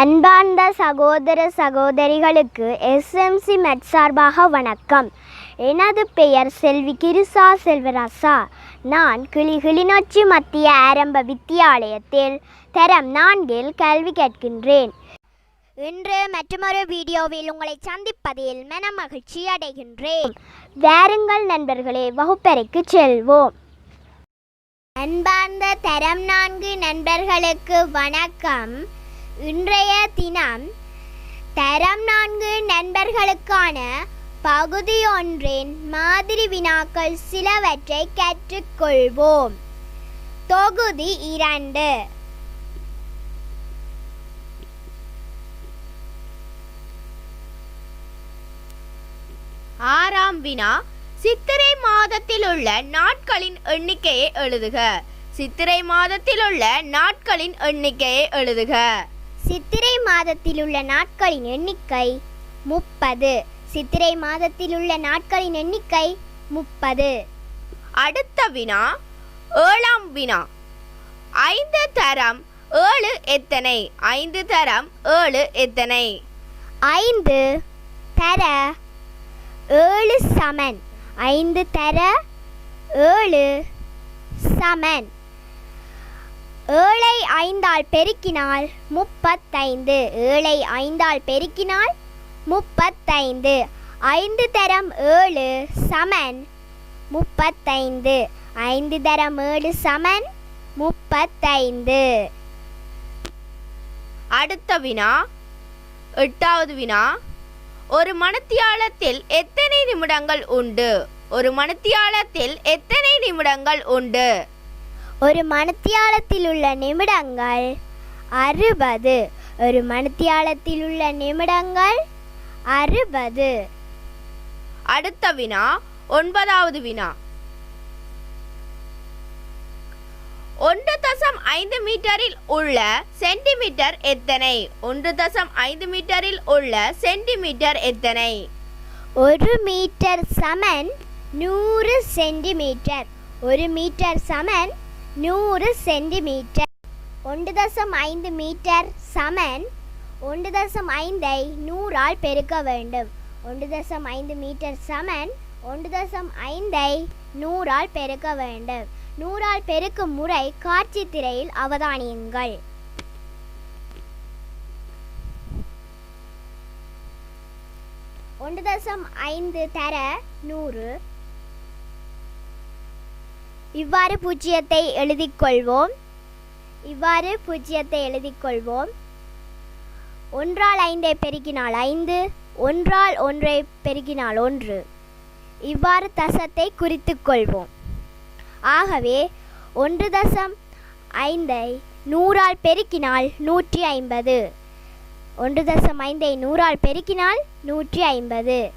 அன்பார்ந்த சகோதர சகோதரிகளுக்கு எஸ்எம்சி மெட் சார்பாக வணக்கம். எனது பெயர் செல்வி கிருசா செல்வராசா. நான் கிளி கிளிநொச்சி மத்திய ஆரம்ப வித்தியாலயத்தில் தரம் நான்கில் கல்வி கேட்கின்றேன் இன்று மற்றொரு வீடியோவில் உங்களை சந்திப்பதில் மன மகிழ்ச்சி அடைகின்றேன். வாருங்கள் நண்பர்களே வகுப்பறைக்கு செல்வோம். அன்பார்ந்த தரம் நான்கு நண்பர்களுக்கு வணக்கம். இன்றைய தினம் தரம் நான்கு நண்பர்களுக்கான பகுதி ஒன்றின் மாதிரி வினாக்கள் சிலவற்றை கற்றுக்கொள்வோம். தொகுதி இரண்டு. ஆறாம் வினா சித்திரை மாதத்தில் உள்ள நாட்களின் எண்ணிக்கையை எழுதுக. சித்திரை மாதத்தில் உள்ள நாட்களின் எண்ணிக்கையை எழுதுக. சித்திரை மாதத்தில் உள்ள நாட்களின் எண்ணிக்கை முப்பது. சித்திரை மாதத்தில் உள்ள நாட்களின் எண்ணிக்கை முப்பது. அடுத்த வினா ஏழாம் வினா. ஐந்து தரம் ஏழு எத்தனை? ஐந்து தரம் ஏழு எத்தனை? ஐந்து தர ஏழு சமன். ஐந்து தர ஏழு சமன். ஏழை ஐந்தால் பெருக்கினால் முப்பத்தைந்து. ஏழை ஐந்தால் பெருக்கினால் முப்பத்தைந்து. ஐந்து தரம் ஏழு சமன் முப்பத்தைந்து. ஐந்து தரம் ஏழு சமன் முப்பத்தைந்து. அடுத்த வினா எட்டாவது வினா ஒரு மணத்தியாலத்தில் எத்தனை நிமிடங்கள் உண்டு? ஒரு மணத்தியாலத்தில் எத்தனை நிமிடங்கள் உண்டு? ஒரு மணித்தியாலத்தில் உள்ள நிமிடங்கள் அறுபது. ஒரு மணித்தியாலத்தில் உள்ள நிமிடங்கள் அறுபது. அடுத்த வினா ஒன்பதாவது வினா ஒன்று தசம் ஐந்து மீட்டரில் உள்ள சென்டிமீட்டர் எத்தனை? ஒன்று தசம் ஐந்து மீட்டரில் உள்ள சென்டிமீட்டர் எத்தனை? ஒரு மீட்டர் சமன் நூறு சென்டிமீட்டர். ஒரு மீட்டர் சமன் நூறு சென்டிமீட்டர். ஒன்று தசம் ஐந்து மீட்டர் சமன் ஒன்று தசம் ஐந்தை நூறால் பெருக்க வேண்டும். ஒன்று தசம் ஐந்து மீட்டர் சமன் ஒன்று தசம் ஐந்தை நூறால் பெருக்க வேண்டும். நூறால் பெருக்கும் முறை காட்சி திரையில் அவதானியுங்கள். ஒன்று தசம் ஐந்து தர நூறு. இவ்வாறு பூஜ்ஜியத்தை எழுதிக் கொள்வோம். இவ்வாறு பூஜ்ஜியத்தை எழுதிக் கொள்வோம். ஒன்றால் ஐந்தை பெருக்கினால் ஐந்து ஒன்றால் ஒன்றை பெருக்கினால் ஒன்று. இவ்வாறு தசத்தை குறித்துக் கொள்வோம். ஆகவே ஒன்று தசம் ஐந்தை நூறால் பெருக்கினால் நூற்றி ஐம்பது. ஒன்று தசம் ஐந்தை நூறால் பெருக்கினால் நூற்றி ஐம்பது.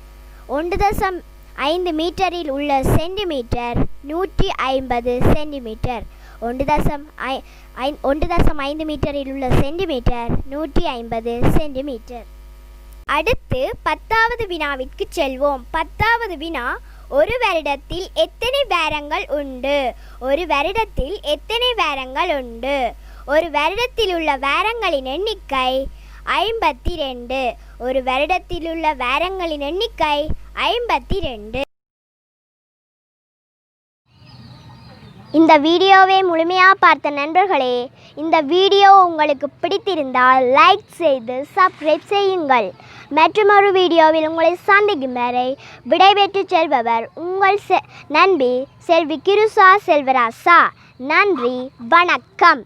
ஒன்று தசம் ஐந்து மீட்டரில் உள்ள சென்டிமீட்டர் நூற்றி ஐம்பது சென்டிமீட்டர். ஒன்று தசம் ஐ ஐ- ஒன்று தசம் ஐந்து மீட்டரில் உள்ள சென்டிமீட்டர் நூற்றி ஐம்பது சென்டிமீட்டர். அடுத்து பத்தாவது வினாவிற்கு செல்வோம். பத்தாவது வினா ஒரு வருடத்தில் எத்தனை பேரங்கள் உண்டு ஒரு வருடத்தில் எத்தனை பேரங்கள் உண்டு ஒரு வருடத்தில் உள்ள வேரங்களின் எண்ணிக்கை ஐம்பத்தி ரெண்டு ஒரு வருடத்தில் உள்ள வேரங்களின் எண்ணிக்கை ஐம்பத்தி ரெண்டு இந்த வீடியோவை முழுமையாக பார்த்த நண்பர்களே இந்த வீடியோ உங்களுக்கு பிடித்திருந்தால் லைக் செய்து சப்ஸ்கிரைப் செய்யுங்கள். மற்றொரு வீடியோவில் உங்களை சந்திக்கும் வரை விடைபெற்று செல்பவர் உங்கள் செ நண்பி செல்வி கிருசா செல்வராசா. நன்றி வணக்கம்.